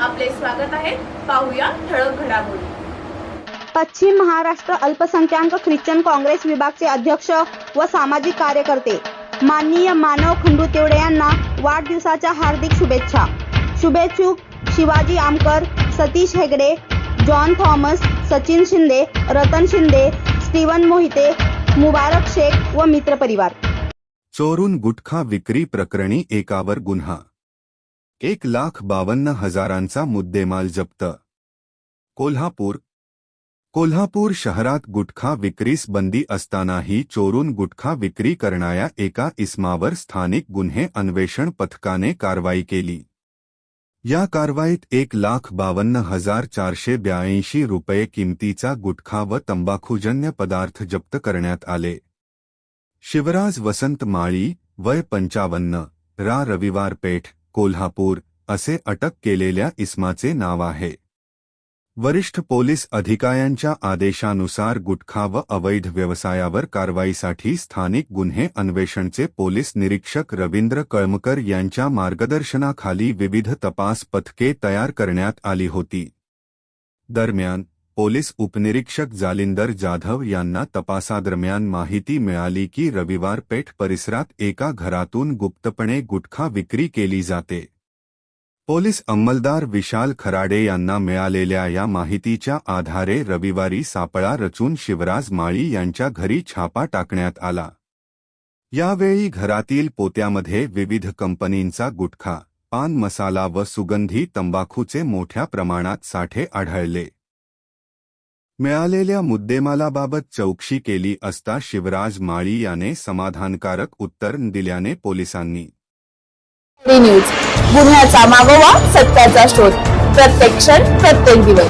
आपले स्वागत आहे. पाहूया ठळक घडामोडी. पश्चिम महाराष्ट्र अल्पसंख्याक ख्रिश्चन काँग्रेस विभागचे अध्यक्ष व सामाजिक कार्यकर्ते माननीय मानव खंडू तेवडे यांना वाढदिवसाच्या हार्दिक शुभेच्छा. शुभेच्छुक Shivaji Aamkar Satish Hegde John Thomas Sachin Shinde Ratan Shinde Steven Mohite Mubarak Shaikh व मित्रपरिवार चोरून गुटखा विक्री प्रकरणी एकावर गुन्हा. एक लाख बावन्न हजारांचा मुद्देमाल जप्त. कोल्हापूर. कोल्हापूर शहरात गुटखा विक्रीस बंदी असतानाही चोरून गुटखा विक्री करणाऱ्या एका इस्मावर स्थानिक गुन्हे अन्वेषण पथकाने कारवाई केली. या कारवाईत एक लाख बावन्न हजार चारशे ब्याऐंशी रुपये किमतीचा गुटखा व तंबाखूजन्य पदार्थ जप्त करण्यात आले. शिवराज वसंत माळी वय पंचावन्न रा. रविवार पेठ कोल्हापूर असे अटक केलेल्या इस्माचे नाव आहे. वरिष्ठ पोलीस अधिकाऱ्यांच्या आदेशानुसार गुटखा व अवैध व्यवसायावर कारवाईसाठी स्थानिक गुन्हे अन्वेषणचे पोलीस निरीक्षक रवींद्र कळमकर यांच्या मार्गदर्शनाखाली विविध तपास पथके तयार करण्यात आली होती. दरम्यान पोलीस उपनिरीक्षक जालिंदर जाधव यांना तपासादरम्यान माहिती की रविवार पेठ परिसरात एका घरातून गुप्तपणे गुटखा विक्री केली जाते. पोलीस अंमलदार विशाल खराडे यांना मिळालेल्या या माहितीच्या आधारे रविवारी सापळा रचून शिवराज माळी यांच्या घरी छापा टाकण्यात आला. यावेळी घरातील पोत्यामध्ये विविध कंपनींचा गुटखा, पान मसाला व सुगंधी तंबाखूचे मोठ्या प्रमाणात साठे आढळले. मिळालेल्या मुद्देमालाबाबत चौकशी केली असता शिवराज माळी याने समाधानकारक उत्तर दिल्याने पोलिसांनी. न्यूज. गुन्ह्याचा मागोवा सत्याचा शोध. प्रत्येक क्षण प्रत्येक दिवस.